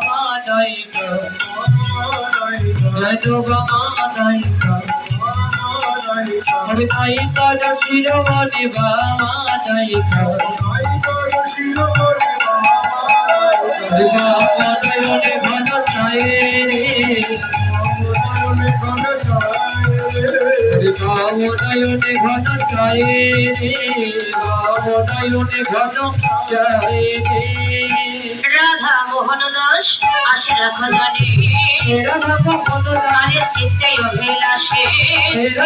মা নাই যশোবা মা আমি ঘন চায় নয়নে ঘন চায় নয়নে ঘন চায় রাধা মোহন দাস আশরা খজানে। রাধা মোহন আরে চিত্তে অভিলাষে।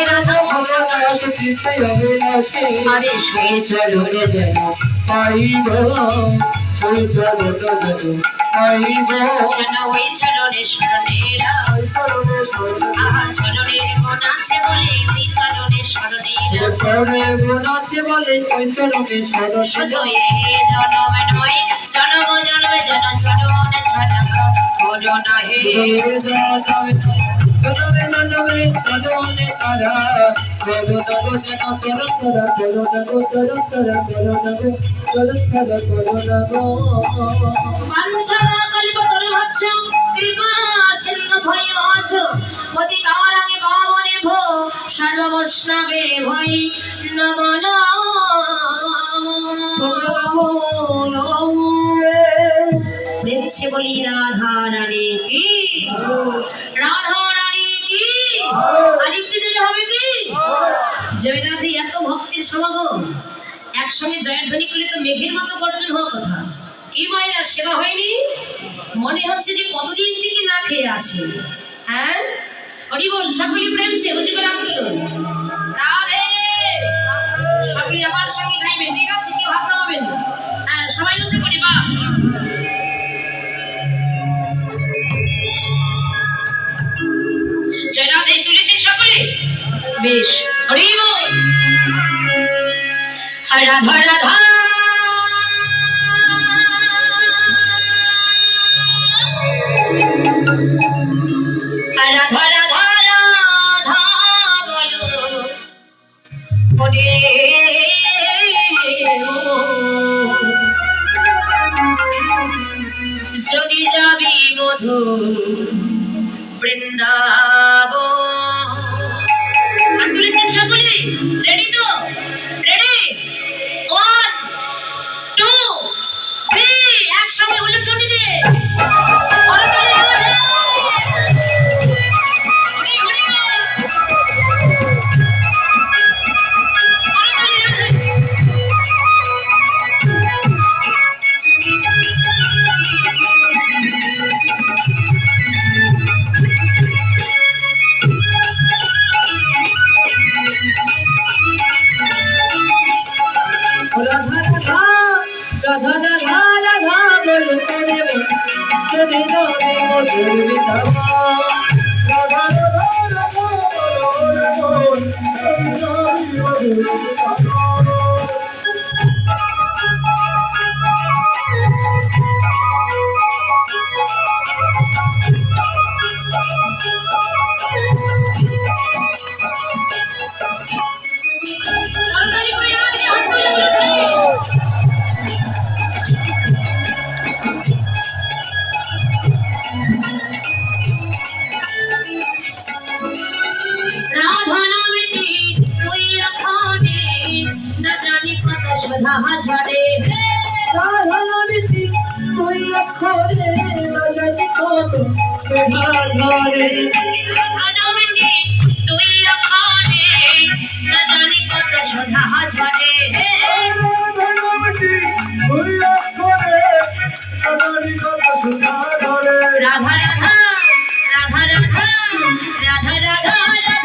রাধা মোহন দাস চিত্তে অভিলাষে। আরে শুয়ে চলো রে যেন পাইব। ওই চরণ পাইব যেন ওই চরণে শরণেরা আহা চরণের গুণ আছে বলে ওই চরণে শরণেরা চরণে গুণ আছে বলে ওই চরণে শুধু এই জনমে নয় জনম জনমে জন চরণে ছড়া করোনা হে সিন্ধু ভয় বচ পতি তারাগে পাবনে ভো সর্ববৈষ্ণবে ভই নমন প্রেমছে বলি রাধা কি রাধা রানী কি আরেকটি দিলে হবে কি জয়রাধে এত ভক্তির সমাগম একসঙ্গে জয়ধ্বনি করলে তো মেঘের মতো গর্জন হওয়ার কথা। কি মায়েরা সেবা হয়নি? মনে হচ্ছে যে কতদিন থেকে না খেয়ে আছে। হ্যাঁ? হরি বল সকলি প্রেমছে উঁচু করে আন্দোলন রাধে! সকলি আমার সঙ্গে গাইবেন ঠিক আছে, কেউ হাত নামাবেন। হ্যাঁ সবাই উঁচু করি বা। জয় রাধে, তুলেছেন সকলে? বেশ। হরি বল! রাধা যদি যাবি মধু বৃন্দাব তুলেছেন সকলে রেডি একসঙ্গে উলুধ্বনি দিয়ে ধরে রাধা রাধা রাধা রাধা রাধা রাধা রাধা রাধা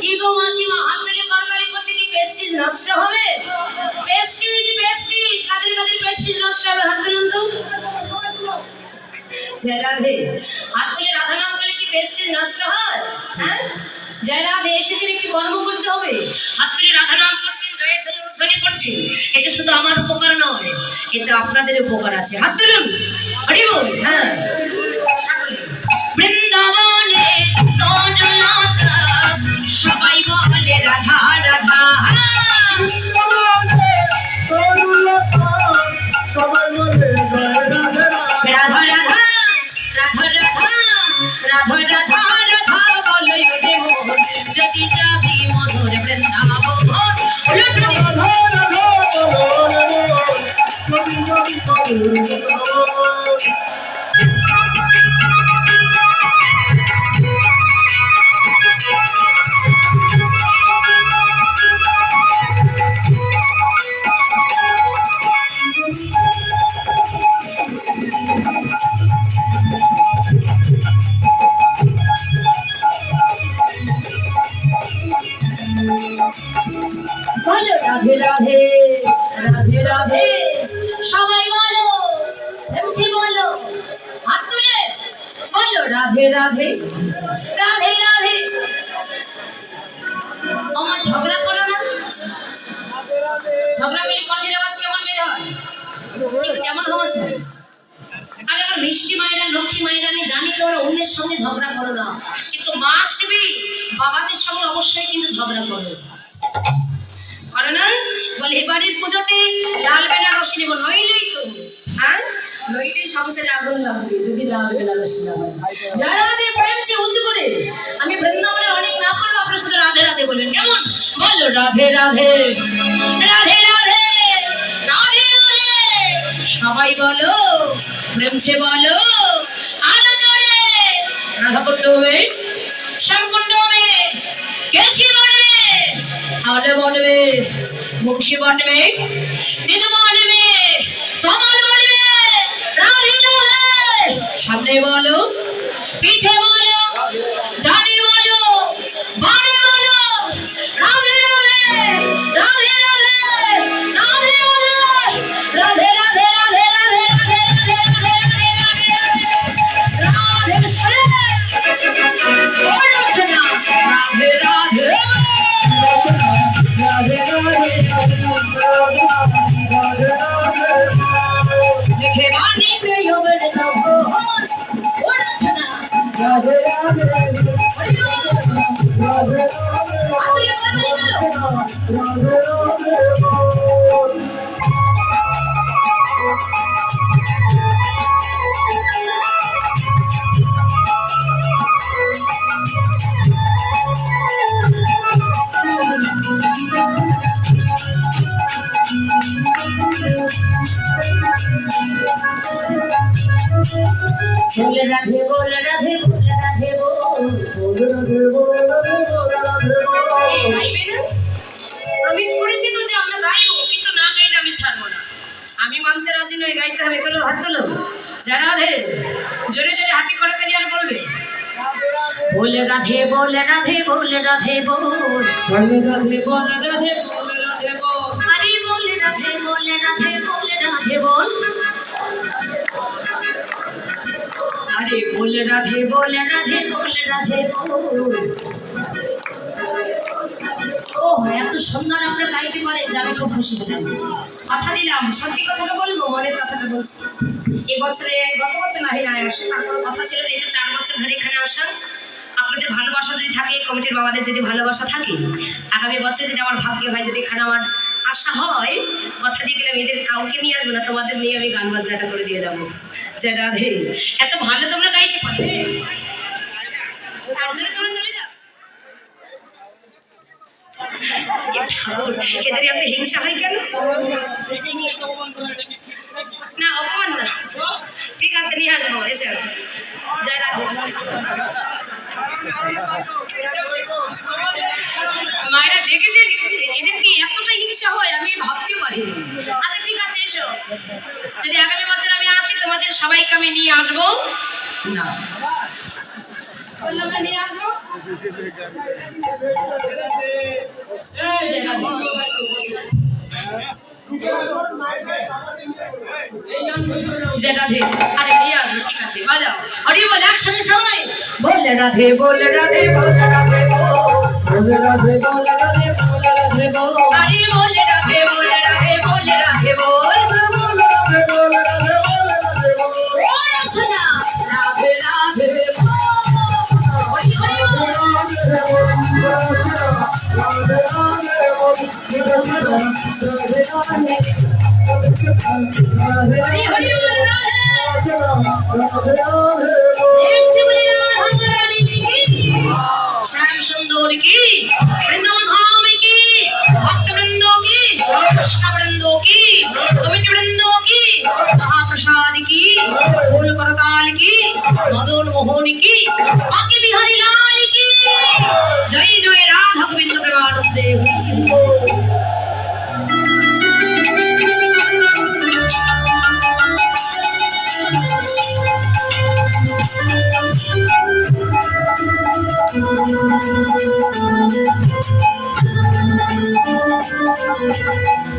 কি গো মাসিমা হাত থেকে কর্মালি করতে কি প্রেস্টিজ নষ্ট হবে? প্রেস্টিজ প্রেস্টিজ কাদের কাদের প্রেস্টিজ নষ্ট হবে, হাত তো। রাধে। হাত তুলে রাধা নাম বলে কি প্রেস্টিজ নষ্ট হয়? হ্যাঁ? জয় এসেছেন একটু কর্ম করতে হবে। হাত তুলে রাধা নাম করছেন জয় ধ্বনি করছেন এতে শুধু আমার উপকার নয় এতে আপনাদের উপকার আছে। হাত তুলুন হ্যাঁ। রাধে রাধে রাধে রাধে। আমার ঝগড়া করো না। ঝগড়া করলে কণ্ঠের আওয়াজ কেমন বের হয়? ঠিক কেমন হচ্ছে আরে আমার মিষ্টি মায়েরা, লক্ষ্মী মায়েরা, আমি জানি তোমরা অন্যের সঙ্গে ঝগড়া করো না। কিন্তু মাস্ট বি বাবাদের সঙ্গে অবশ্যই কিন্তু ঝগড়া করো। করো না বলে, এবারের পুজোতে লাল বেনারসি নেব। নইলেই তো হ্যাঁ? নইলেই সংসারে আগুন লাগবে, যদি লাল বেনারসি না হয়। যারা আমাদের প্রেম চেয়ে উঁচু করে, আমি বৃন্দাবনের অনেক না পারব আপনার শুধু রাধে রাধে বলবেন। কেমন? বলো, রাধে রাধে। রাধে রাধে। রাধে রাধে। সবাই বলো, প্রেম সে বলো আরও জোরে রাধা কুণ্ড শ্যাম কুণ্ড ধন বনবে মুখী বনবে নিধু বনবে কমল বনবে রানী সামনে বলো পিছে বলো ডানে বলে রাধে বলে রাধে বলে রাধে বল এই গাইবে না প্রমিস করেছি তো যে আমরা গাইবো কিন্তু না গাইলে আমি ছাড়বো না আমি মানতে রাজি নই গাইতে হবে তোলো হাত তোলো যারা রাধে জোরে জোরে হাতে করে তালি আর বলবে বলে রাধে বলে রাধে বলে রাধে বল বলে রাধে বলে রাধে বলে রাধে বল আরে বলে রাধে বলে রাধে বলে রাধে বল বলে রাধে বলে রাধে বলে রাধে। ও, এত সুন্দর আপনারা গাইতে যে আমি খুব খুশি হলাম কথা দিলাম, সত্যি কথাটা বলব? মনের কথাটা বলছি। এবছরে গত বছর না আসে। তারপর কথা ছিল যে চার বছর ধরে এখানে আসা। আপনাদের ভালোবাসা যদি থাকে, কমিটির বাবাদের যদি ভালোবাসা থাকে, আগামী বছর যদি আমার ভাগ্য হয়, যদি এখানে আমার আশা হয় কথা দিয়ে গেলাম এদের কাউকে নিয়ে আসব না তোমাদের নিয়ে আমি গান বাজনাটা করে দিয়ে যাব। যে রাধে। এত ভালো তোমরা গাইতে পারবে ঠাকুর, এদের এত হিংসা হয় কেন? না অপমান না। ঠিক আছে নিয়ে আসব এসে। জয় আচ্ছা ঠিক আছে এসো। যদি আগামী বছর আমি আসি তোমাদের সবাইকে আমি নিয়ে আসব? না। বললাম না নিয়ে আসব রাধে। আরে নিয়ে আসবে ঠিক আছে বাজাও। হরি বল একসঙ্গে সবাই। বল রাধে বল রাধে বল রাধে বল। বলে রাধে বলে রাধে বলে রাধে বল। হরি হরি বল রাধে Música